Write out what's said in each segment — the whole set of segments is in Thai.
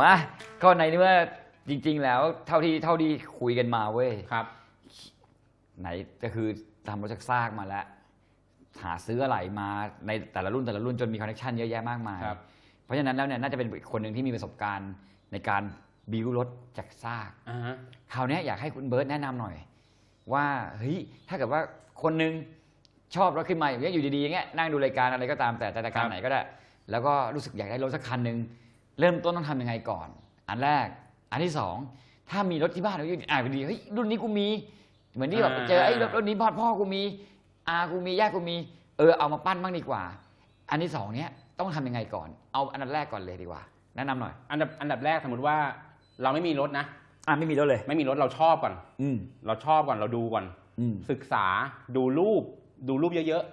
มาก็ในเมื่อจริง ๆ แล้วเท่าที่เท่าที่คุยกันมาเว้ยครับ ไหนก็คือทำรถจากซากมาแล้ว หาซื้ออะไรมาในแต่ละรุ่นแต่ละรุ่นจนมีคอนเนคชันเยอะแยะมากมายครับ เพราะฉะนั้นแล้วเนี่ยน่าจะเป็นคนหนึ่งที่มีประสบการณ์ในการบิวรถจากซากอ่าฮะคราวเนี้ยอยากให้คุณเบิร์ตแนะนำหน่อย ว่าเฮ้ยถ้าเกิดว่าคนหนึ่ง ชอบรถขึ้นมาอย่างเงี้ยอยู่ดีๆอย่างเงี้ยนั่งดูรายการอะไรก็ตามแต่แต่รายการไหนก็ได้ แล้วก็รู้สึกอยากได้รถสักคันหนึ่งเริ่มต้นต้องทำยังไงก่อน อันแรก อันที่สองถ้ามีรถที่บ้านเราอยู่อ่านไปดีเฮ้ยรุ่นนี้กูมี เหมือนที่แบบเจอไอ้รถรถนี้พ่อพ่อกูมีอากูมีญาติกูมี เออเอามาปั้นบ้างดีกว่า อันที่สองเนี้ยต้องทำยังไงก่อน เอาอันดับแรกก่อนเลยดีกว่า แนะนำหน่อย อันดับอันดับแรกสมมติว่า เราไม่มีรถนะอะไม่มีรถเลย ไม่มีรถเราชอบก่อน อืมเราชอบก่อนเราดูก่อนอืมศึกษาดูรูป ดูรูปเยอะ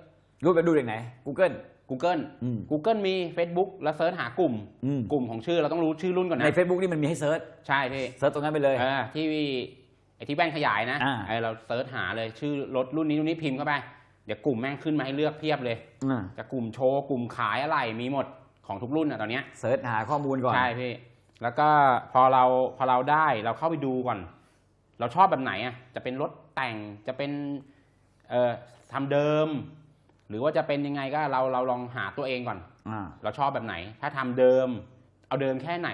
รูปแบบดูจากไหน Google ๆ Google อืม Google มี Facebook แล้วเซิร์ชหากลุ่ม อืม กลุ่มของชื่อเราต้องรู้ชื่อรุ่นก่อนใน นะ Facebook นี่มันมีให้เซิร์ชใช่พี่เซิร์ชตรงนั้นไปเลย เออที่ไอที่แว่นขยายนะอ่าเออเราเซิร์ชหาเลยชื่อรถรุ่นนี้รุ่นนี้พิมพ์เข้าไป เดี๋ยวกลุ่มแม่งขึ้นมาให้เลือกเพียบเลย อ่าจะกลุ่มโชว์ กลุ่มขายอะไรมีหมดของทุกรุ่นอะตอนเนี้ย เซิร์ชหาข้อมูลก่อน ใช่พี่ แล้วก็พอเราพอเราได้เราเข้าไปดูก่อน เราชอบแบบไหนอะ จะเป็นรถแต่งจะเป็นเอ่อ ทำเดิม หรือว่าจะเป็นยังไงก็เราเราลองหาตัวเองก่อน อ่า เราชอบแบบไหน ถ้าทำเดิม เอาเดิมแค่ไหน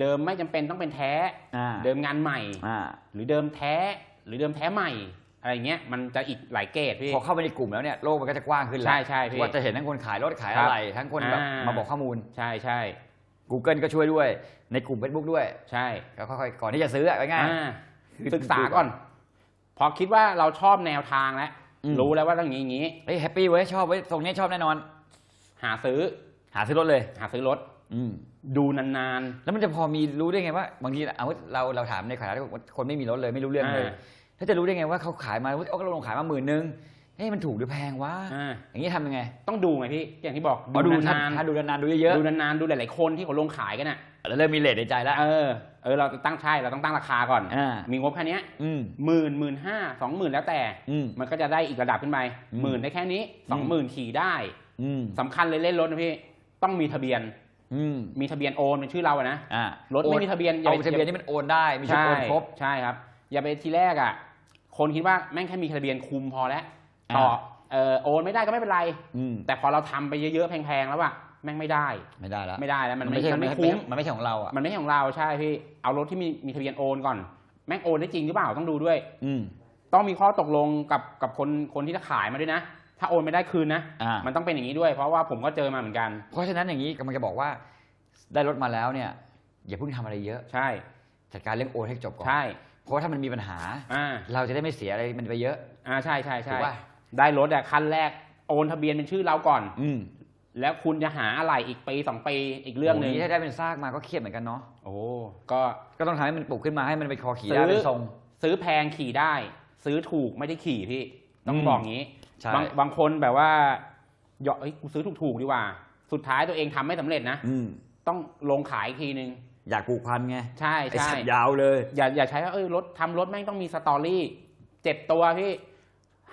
เดิมไม่จำเป็นต้องเป็นแท้ อ่า เดิมงานใหม่ อ่า หรือเดิมแท้ หรือเดิมแท้ใหม่ อะไรเงี้ย มันจะอีกหลายเกรดพี่ พอเข้าไปในกลุ่มแล้วเนี่ยโลกมันก็จะกว้างขึ้นแล้วใช่ใช่พี่ว่าจะเห็นทั้งคนขายรถขายครัอะบไร ทั้งคนแบบอ่าม มาบอกข้อมูล ใช่ใช่ Google ก็ช่วยด้วย ในกลุ่ม Facebook ด้วย ใช่ก็ค่อยๆก่อนที่จะซื้ออะง่ายอ่าๆคือศึกษาก่อน พอคิดว่าเราชอบแนวทางแล้ว อืม รู้แล้วว่าต้องอย่างนี้อย่างนี้ เฮ้ยแฮปปี้เว้ยชอบเว้ยตรงนี้ชอบแน่นอน หาซื้อ หาซื้อรถเลย หาซื้อรถ อืม ดูนาน แล้วมันจะพอมีรู้ได้ไงว่าบางทีเอาเราเราถามในขณะที่คนไม่มีรถเลยไม่รู้ๆเรื่องเลยอ่าถ้าจะรู้ได้ไงว่าเขาขายมาเอาเราลงขายมาหมื่นนึง เฮ้ยมันถูกหรือแพงวะอ่า อย่างนี้ทำยังไงต้องดูไงพี่อย่างที่บอกอ๋อดูนานถ้าดูนานๆดูเยอะๆดูนานๆดูหลาย ๆ คนที่เขาลงขายกันอะๆแล้วเริ่มมีเลทในใจแล้วเออเออเราตั้งใช่เราต้องตั้งราคาก่อน อ่ามีงบแค่เนี้ยอืมหมื่นหมื่นห้าสองหมื่นแล้วแต่ อืม มันก็จะได้อีกระดับขึ้นไปอืม หมื่นได้แค่นี้สองหมื่นขี่ได้อืมสำคัญเลยเล่นรถนะพี่ต้องมีทะเบียนอืมมีทะเบียนโอนเป็นชื่อเราอะนะอ่ารถไม่มีทะเบียนอย่าเอาไปทะเบียนที่มันโอนได้มีชื่อใช่โอนครบ ใช่ครับ อย่าไปทีแรกอะคนคิดว่าแม่งแค่มีทะเบียนคุมพอแล้วอ่า ต่อเออโอนไม่ได้ก็ไม่เป็นไร อืมแต่พอเราทำไปเยอะๆแพงๆแล้วอะแม่งไม่ได้ ไม่ได้แล้ว ไม่ได้แล้วมันมันไม่ไม่ใช่มันไม่ไม่คุ้คุ้มมมันไม่ใช่ของเราอะมันไม่ใช่ของเราใช่พี่เอารถที่มีมีทะเบียนโอนก่อน แม่งโอนได้จริงหรือเปล่าต้องดูด้วย อืมต้องมีข้อตกลงกับกับคนคนที่จะขายมาด้วยนะ ถ้าโอนไม่ได้คืนนะอ่ามันต้องเป็นอย่างนี้ด้วย เพราะว่าผมก็เจอมาเหมือนกัน เพราะฉะนั้นอย่างนี้กำลังจะบอกว่า ได้รถมาแล้วเนี่ย อย่าเพิ่งทำอะไรเยอะ ใช่จัดการเรื่องโอนให้จบก่อนใช่เพราะว่าถ้ามันมีปัญหาอ่าเราจะได้ไม่เสียอะไรมันไปเยอะ อ่าใช่ใช่ถูใช่กป่ะ ได้รถอะคันแรกโอนทะเบียนเป็นชื่อเราก่อน อืมแล้วคุณจะหาอะไรอีกปีสองปีอีกเรื่องหนึ่งโถ้าได้เป็นซากมาก็เครียดเหมือนกันเนาะโอ้ก็ก็ต้องทำให้มันปลูกขึ้นมาให้มันเป็นคอขี่ได้เป็นทรง ซื้อแพงขี่ได้ ซื้อถูกไม่ได้ขี่พี่ ต้องอืมบอกงี้ใช่ บางบางคนแบบว่าเหยาะเอ้ยกูซื้อถูกๆดีกว่า สุดท้ายตัวเองทำไม่สำเร็จนะ อืมต้องลงขายอีกทีนึง อยากปลูกพันธุ์ไงใช่ไอ้ใช่สัตว์ยาวเลย อย่าอย่าใช้ว่าเอ้ยรถทำรถแม่งต้องมีสตอรี่เจ็บตัวพี่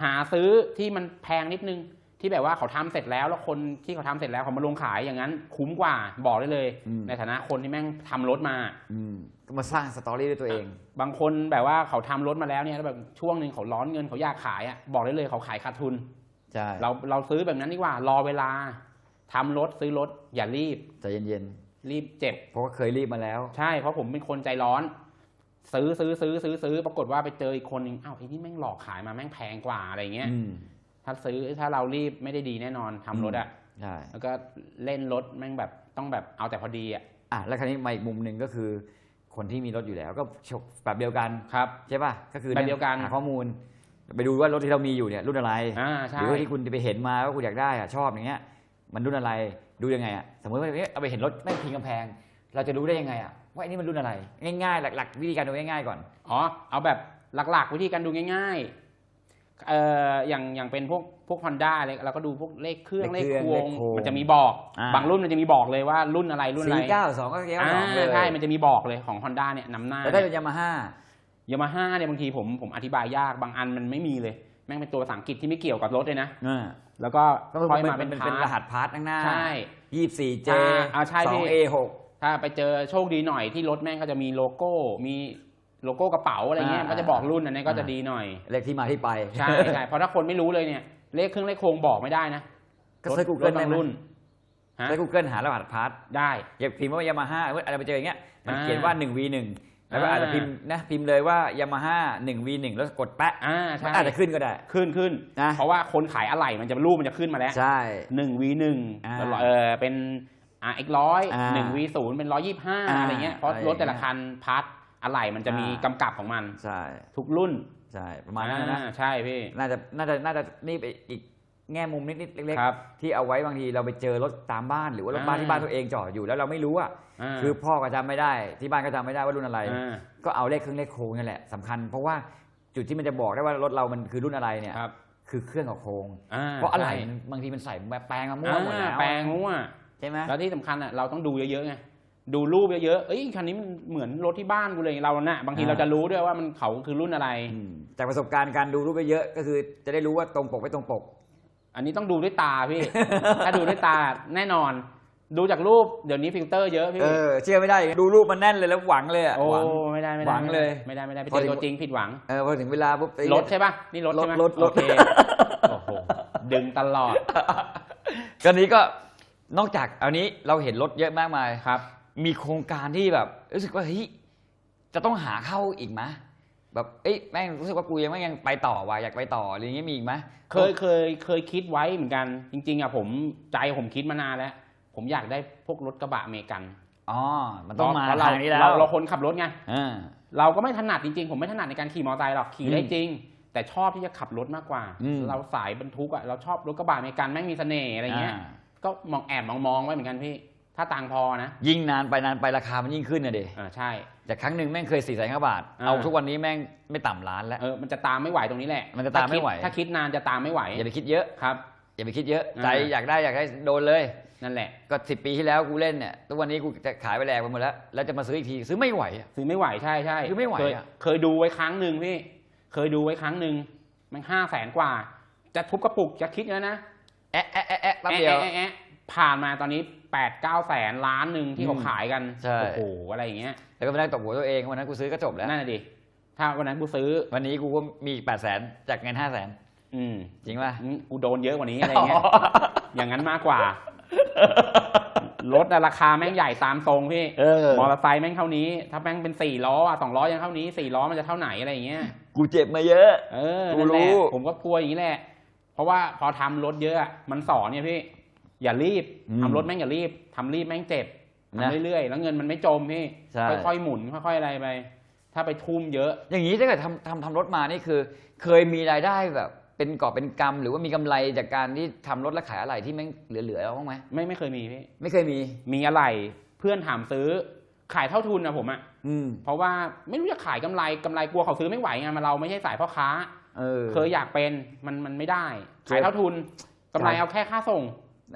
หาซื้อที่มันแพงนิดนึง ที่แบบว่าเขาทำเสร็จแล้วแล้วคนที่เขาทำเสร็จแล้วเขามาลงขายอย่างนั้น คุ้มกว่าบอกได้เลยอืมในฐานะคนที่แม่งทำรถมาอืมก็มาสร้างสตอรี่ด้วยตัวเอง บางคนแบบว่าเขาทำรถมาแล้วเนี่ยแล้วแบบช่วงหนึ่งเขาร้อนเงินเขาอยากขายอะบอกได้เลยเขาขายขาดทุนใช่เราเราซื้อแบบนั้นดีกว่ารอเวลาทำรถซื้อรถอย่ารีบใจเย็นรีบเจ็บๆเพราะว่าเคยรีบมาแล้ว ใช่เพราะผมเป็นคนใจร้อน ซื้อซื้อซื้อซื้อซื้อปรากฏว่าไปเจออีกคนนึงอ้าวไอ้นี่แม่งหลอกขายมาแม่งแพงกว่าอะไรเงี้ยอืมถ้าซื้อถ้าเรารีบไม่ได้ดีแน่นอนทำรถอะใช่แล้วก็เล่นรถแม่งแบบต้องแบบเอาแต่พอดีอะอะแล้วคราวนี้มาอีกมุมหนึ่งก็คือคนที่มีรถอยู่แล้วก็แบบเดียวกันครับใช่ป่ะก็คือแบบเดียวกันหาข้อมูล ไปดูว่ารถที่เรามีอยู่เนี่ยรุ่นอะไรอ่าหใช่รือว่าที่คุณไปเห็นมาว่าคุณอยากได้อะชอบอย่างเงี้ย มันรุ่นอะไรดูยังไงอะสมมติว่าเอ๊ะเอาไปเห็นรถแม่งพิงกำแพง เราจะรู้ได้ยังไงอะว่าอันนี้มันรุ่นอะไร ง่ายๆ หลัก ๆ วิธีการดูง่ายๆก่อน อ๋อ เอาแบบหลักๆ วิธีการดูง่ายๆเอ่ออย่างอย่างเป็นพวกพวกฮอนด้าเลยเราก็ดูพวกเลขเครื่องเลเลขขเครื่องโควงเลขโครงมันจะมีบอก อ่า บางรุ่นมันจะมีบอกเลยว่ารุ่นอะไรรุ่นอะไรสี่เก้าสองก็เก้าอ่าสองเลยใช่ มันจะมีบอกเลยของฮอนด้าเนี่ยนำหน้าแล้วได้เป็นยามาฮ่ายามาฮ่าเนี่ยบางทีผมผมอธิบายยากบางอันมันไม่มีเลย แม่งเป็นตัวภาษาอังกฤษที่ไม่เกี่ยวกับรถเลยนะอ่าแล้วก็ก็คือค่อยเป็นมาเป็เป็นนเป็นพารร์ทหัสพาร์ทข้างหน้าใช่ ยี่สี่เจอ่าอ่าใช่สอพี่งเอหก ถ้าไปเจอโชคดีหน่อยที่รถแม่งก็จะมีโลโก้ มีโลโก้กระเป๋าอะไรเงี้ยอ่าก็จะบอกรุ่นอันนี้ก็จะดีหน่อย เลขที่มาที่ไปใช่ใช่เพราะถ้าคนไม่รู้เลยเนี่ย เลขเครื่องเลขโครงบอกไม่ได้นะก็เซิร์ชร Google ถได้บางไหมรุ่นฮะใช้ Google หารหัสพาร์ทได้ อย่าพิมพ์ว่ายามาฮ่าอะไรไปเจออย่างเงี้ยมันอ่าเขียนว่า 1 v 1 แล้วก็อ่า อาจจะพิมพ์นะพิมพ์เลยว่ายามาฮ่า 1 v 1 แล้วกดแปะอ่ามัใช่นอาจจะขึ้นก็ได้ ขึ้นขึ้นนะ เพราะว่าคนขายอะไหล่มันจะรูปมันจะขึ้นมาแล้วใช่ หนึ่ง v หนึ่งอ่า เออเป็น RX ร้อยอ่าหนึ่ง v ศูนย์เป็นร้อยยี่ห้าอ่าอะไรเงี้ยเพราะอะไรรถแต่ละอย่างเงี้ยคันพาร์ทอะไหล่มันจะมีอ่ากำกับของมัน ใช่ ทุกรุ่น ใช่ ประมาณนั้นนะอ่าใช่พี่ น่าจะ น่าจะ น่าจะ นี่ไปอีกแง่มุมนิดๆเล็กครับๆที่เอาไว้บางทีเราไปเจอรถตามบ้านหรือว่ารถบ้านอ่าที่บ้านตัวเองจอดอยู่แล้วเราไม่รู้อะาคือพ่อก็จำไม่ได้ที่บ้านก็จำไม่ได้ว่ารุ่นอะไรอ่าก็เอาเลขเครื่องเลขโครงนั่นแหละสำคัญ เพราะว่าจุดที่มันจะบอกได้ว่ารถเรามันคือรุ่นอะไรเนี่ยครับคือเครื่องกับโครงอ่เพราะอะไรใช่บางทีมันใส่แบบแปลงมามั่วหมดแล้วอ่าแปลงมั่ว ใช่ไหมแล้วที่สำคัญอะเราต้องดูเยอะๆไงดูรูปเยอะๆเอ้ยคันนี้มันเหมือนรถที่บ้านกูเลยเราน่ะบางทีอ่าเราจะรู้ด้วยว่ามันเขาคือรุ่นอะไรอืมจากประสบการณ์การดูรูปไปเยอะก็คือจะได้รู้ว่าตรงปกไม่ตรงปก อันนี้ต้องดูด้วยตาพี่ ถ้าดูด้วยตาแน่นอน ดูจากรูปเดี๋ยวนี้ฟิลเตอร์เยอะพี่เออเชื่อไม่ได้ดูรูปมันแน่นเลยแล้วหวังเลยอะโอ้หวังไม่ได้ไม่ได้หวังเลยไม่ได้ไม่ได้ไปพอเจถึองตัวจริงผิดหวังเออพอถึงเวลาปุ๊บไอ้รถใช่ป่ะนี่รถใช่ไหมรถรถโอเคโอ้โหดึงตลอดก็นี้ก็ นอกจากอันนี้เราเห็นรถเยอะมากมายครับ มีโครงการที่แบบ รู้สึกว่าเฮ้ยจะต้องหาเข้าอีกไหมแบบเอ้ยแม่งรู้สึกว่ากูยังไม่ยังไปต่อว่ะอยากไปต่ออะไรอย่างเงี้ยมีอีกไหมเคยเคยเคยคิดไว้เหมือนกัน จริง ๆอะผมใจผมคิดมานานแล้ว ผมอยากได้พวกรถกระบะอเมริกันอ๋อมันต้องมาเพระเราทางนี้แล้วเราเราคนขับรถไงอ่าเราก็ไม่ถนัดจริงๆ ผมไม่ถนัดในการขี่มอเตอร์ไซค์หรอกขี่ได้อืมจริง แต่ชอบที่จะขับรถมากกว่าอืมเราสายบรรทุกอะเราชอบรถกระบะอเมริกันแม่งมีเสน่ห์อะไรเงี้ยา ก็มองแอบมองมองๆไว้เหมือนกันพี่ ถ้าตังค์พอนะ ยิ่งนานไปนานไปราคามันยิ่งขึ้นนะเดอ่าใช่ จากครั้งหนึ่งแม่งเคยสี่แสนกว่าบาทอ่าเอาทุกวันนี้แม่งไม่ต่ำล้านแล้ว เออมันจะตามไม่ไหวตรงนี้แหละมันจะตามไม่ไหว ถ้าคิดถ้าคิดนานจะตามไม่ไหวอย่าไปคิดเยอะ ครับ อย่าไปคิดเยอะอ่าใจอยากได้อยากได้โดนเลย นั่นแหละ ก็สิบปีที่แล้วกูเล่นเนี่ย ทุกวันนี้กูจะขายไปแหลกไปหมดแล้ว แล้วจะมาซื้ออีกทีซื้อไม่ไหวอะ ซื้อไม่ไหวใช่ใช่คือไม่ไหวเคยอะเคยดูไว้ครั้งหนึ่งพี่ เคยดูไว้ครั้งหนึ่งมันห้าแสนกว่า จะทุบกระปุกจะคิดแล้วนะ แอะแอะแอะแอะแป๊บเดียว แอะแอะแอะผ่านมาตอนนี้แปดเก้าแสนล้านหนึ่งที่เขาอืมขายกันใช่ โอ้โหอะไรอย่างเงี้ยแล้วก็ไม่ได้ตบหัวตัวเองวันนั้นกูซื้อก็จบแล้ว นั่นน่ะดิถ้าวันนั้นกูซื้อ วันนี้กูก็มีแปดแสนจากเงินห้าแสนอืมจริงป่ะอืมกูโดนเยอะกว่านี้อะไรเงี้ย อย่างนั้นมากกว่า รถอะราคาแม่งใหญ่ตามทรงพี่ เออมอเตอร์ไซค์แม่งเท่านี้ ถ้าแม่งเป็นสี่ล้ออะสองล้อยังเท่านี้สี่ล้อมันจะเท่าไหนอะไรอย่างเงี้ย กูเจ็บมาเยอะ เออกูนั่นแหละรู้ ผมก็กลัวอย่างนี้แหละ เพราะว่าพอทำรถเยอะอะมันสอนเนี่ยพี่ อย่ารีบอืมทำรถแม่งอย่ารีบทำรีบแม่งเจ็บนะทำเรื่อยๆแล้วเงินมันไม่จมพี่ใช่ค่อยๆหมุนค่อยๆอะไรไป ถ้าไปทุ่มเยอะ อย่างนี้ถ้าเกิดทำทำทำรถมานี่คือ เคยมีรายได้แบบเป็นกอบเป็นกำหรือว่ามีกำไรจากการที่ทำรถและขายอะไรที่แม่งเหลือๆบ้างไหมไม่ไม่เคยมีพี่ไม่เคยมีมีอะไรเพื่อนถามซื้อขายเท่าทุนนะผมอะอืมเพราะว่าไม่รู้จะขายกำไรกำไรกลัวเขาซื้อไม่ไหวไงมาเราไม่ใช่สายพ่อค้า เออ เคยอยากเป็นมันมันไม่ได้เคยขายเท่าทุนกำไรใช่เอาแค่ค่าส่ง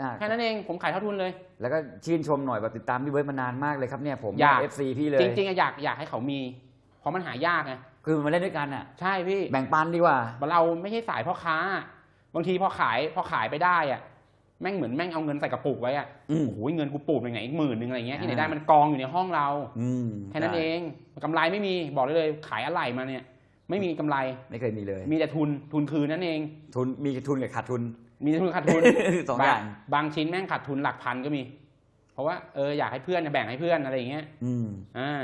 อ่าแค่นั้นเองผมขายเท่าทุนเลย แล้วก็ชื่นชมหน่อยแบบติดตามพี่เบิร์ดมานานมากเลยครับเนี่ยผมอยาก เอฟซีพี่เลยจริงๆอะอยากอยากให้เขามี เพราะมันหายากไงคือมาเล่นด้วยกันอะ ใช่พี่แบ่งปันดีกว่า เราไม่ใช่สายพ่อค้า บางทีพอขายพอขายไปได้อะแม่งเหมือนแม่งเอาเงินใส่กระปุกไว้อะอืม โอ้โหเงินกูปูดไปไหนอีกหมื่นหนึ่งอะไรเงี้ยที่ไหนอ่าได้มันกองอยู่ในห้องเรา อืมแค่นั้นใช่เองกำไรไม่มีบอกได้เลยขายอะไรมาเนี่ย ไม่มีกำไร ไม่เคยมีเลย มีแต่ทุนทุนคืนนั่นเอง ทุนมีทุนกับขาดทุน มีทุนขาดทุน สองอย่าง บางบางชิ้นแม่งขาดทุนหลักพันก็มี เพราะว่าเอออยากให้เพื่อนแบ่งให้เพื่อนอะไรอย่างเงี้ยอืม อ่า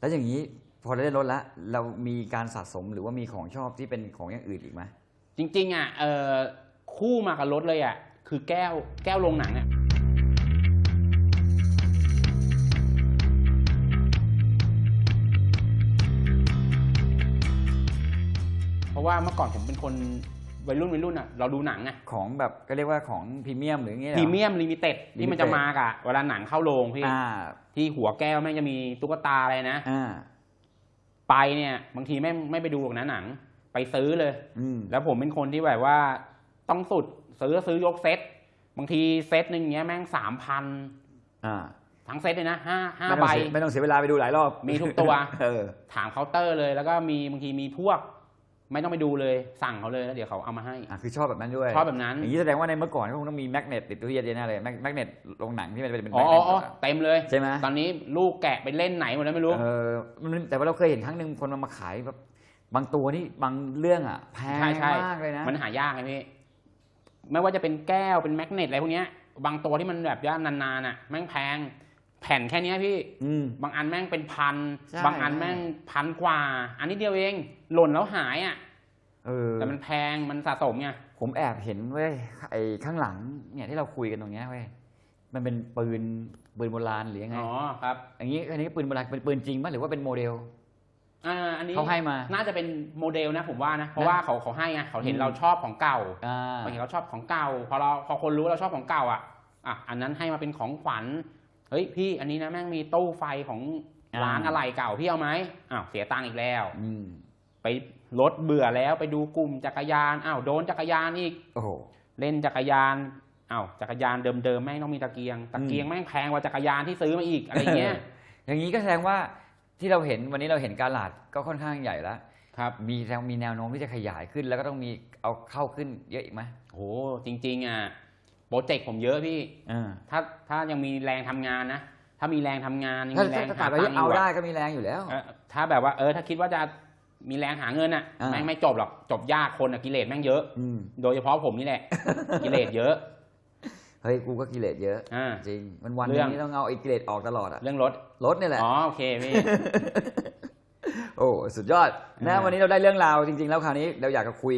แล้วอย่างนี้พอเราได้รถแล้วเรามีการสะสมหรือว่ามีของชอบที่เป็นของอย่างอื่นอีกไหม จริงๆอะเออคู่มากับรถเลยอะคือแก้วแก้วโรงหนังอะ ว่าเมื่อก่อนผมเป็นคนวัยรุ่นวัยรุ่นอะเราดูหนังอะของแบบก็เรียกว่าของพรีเมียมหรืออย่างเงี้ยหพอรีเมียมลิมิเต็ดที่มันจะ Limited มากะเวลาหนังเข้าโรงพี่อ่าที่หัวแก้วแม่งจะมีตุ๊กตาอะไรนะอ่าไปเนี่ยบางทีไม่ไม่ไปดูหรอกนะหนัง ไปซื้อเลย อืมแล้วผมเป็นคนที่แบบว่าต้องสุดซื้อซื้อยกเซตบางทีเซตหนึ่งเงี้ยแม่งสามพันอ่าทั้งเซตเลยนะห้าห้าไม่ต้ใบองเสียไม่ต้องเสียเวลาไปดูหลายรอบมีทุกตัว เออ ถามเคาน์เตอร์เลยแล้วก็มีบางทีมีพวก ไม่ต้องไปดูเลยสั่งเขาเลยแล้วเดี๋ยวเขาเอามาให้อะคือชอบแบบนั้นด้วยชอบแบบนั้นอย่างนี้แสดงว่าในเมื่อก่อนก็คงต้องมีแมกเนตติดตู้เย็นแน่เลยแมกเนตลงหนังที่มันเป็นอ๋แมอกเนอ๋อตอ๋อเต็มเลยใช่ไหมตอนนี้ลูกแกะไปเล่นไหนหมดแล้วไม่รู้เออมันแต่ว่าเราเคยเห็นครั้งหนึ่งคนมาขายแบบบางตัวนี่บางเรื่องอะแพงใช่ใช่มากเลยนะมันหายากไงพี่ไม่ว่าจะเป็นแก้วเป็นแมกเนตอะไรพวกเนี้ยบางตัวที่มันแบบว่านานๆอะแม่งแพง แผ่นแค่เนี้ยพี่อืมบางอันแม่งเป็นพันใช่บางอันแม่งพันกว่า อันนี้เดียวเองหล่นแล้วหายอะเออแต่มันแพงมันสะสมไงผมแอบเห็นเว้ยไอ้ข้างหลังเนี่ยที่เราคุยกันตรงเนี้ยเว้ยมันเป็นปืนปืนโบราณหรือยังไงอ๋อครับอย่างนี้อันนี้ปืนโบราณเป็นปืนจริงป่ะหรือว่าเป็นโมเดลอ่าอันนี้เขาให้มาน่าจะเป็นโมเดลนะผมว่านะเพราะว่าเขาเขาให้ไงเขาเห็นอืมเราชอบของเก่าอ่าบางทีเขาชอบของเก่า พอเราพอคนรู้เราชอบของเก่าอะอะอันนั้นให้มาเป็นของขวัญเฮ้ยพี่อันนี้นะแม่งมีตู้ไฟของร้านอะไรเก่าพี่เอาไหมอ้าวเสียตังค์อีกแล้วอืมไปรถเบื่อแล้วไปดูกลุ่มจักรยานอ้าวโดนจักรยานอีกโอ้โหเล่นจักรยานอ้าวจักรยานเดิมๆแม่งต้องมีตะเกียงตะเกียงแม่งแพงกว่าจักรยานที่ซื้อมาอีกอะไรเงี้ย อย่างนี้ก็แสดงว่าที่เราเห็นวันนี้เราเห็นการหลาดก็ค่อนข้างใหญ่แล้วครับมีแนวมีแนวโน้มที่จะขยายขึ้นแล้วก็ต้องมีเอาเข้าขึ้นเยอะอีกไหมโหจริง ๆอะ โปรเจกต์ผมเยอะพี่ อ่าถ้าถ้ายังมีแรงทำงานนะ ถ้ามีแรงทำงานยังถ้ามีแรงถ้าหาตัดไปตังค์อเอายู่ได้อะก็มีแรงอยู่แล้ว เออถ้าแบบว่าเออถ้าคิดว่าจะมีแรงหาเงินอะอ่า แม่งไม่จบหรอกจบยากคนอะกิเลสแม่งเยอะ อืม โดยเฉพาะผมนี่แหละ กิเลสเยอะเฮ้ยกูก็กิเลสเยอะ อ่า จริง มันวันหเรื่นึอง งนี่ต้องเอาไอ้กิเลสออกตลอดอะเรื่องรถรถนี่แหละ อ๋อโอเคพี่ โอ้สุดยอดนะอ่า วันนี้เราได้เรื่องราวจริง ๆ แล้วคราวนี้เราอยากจะคุย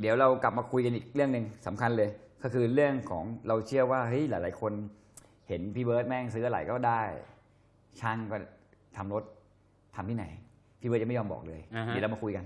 เดี๋ยวเรากลับมาคุยกันอีกเรื่องหนึ่งสำคัญเลย ก็คือเรื่องของเราเชื่อว่าเฮ้ยหลาย ๆ คนเห็นพี่เบิร์ดแม่งซื้ออะไรก็ได้ ช่างก็ทำรถทำที่ไหน พี่เบิร์ดจะไม่ยอมบอกเลยอ่าฮะเดี๋ยวเรามาคุยกัน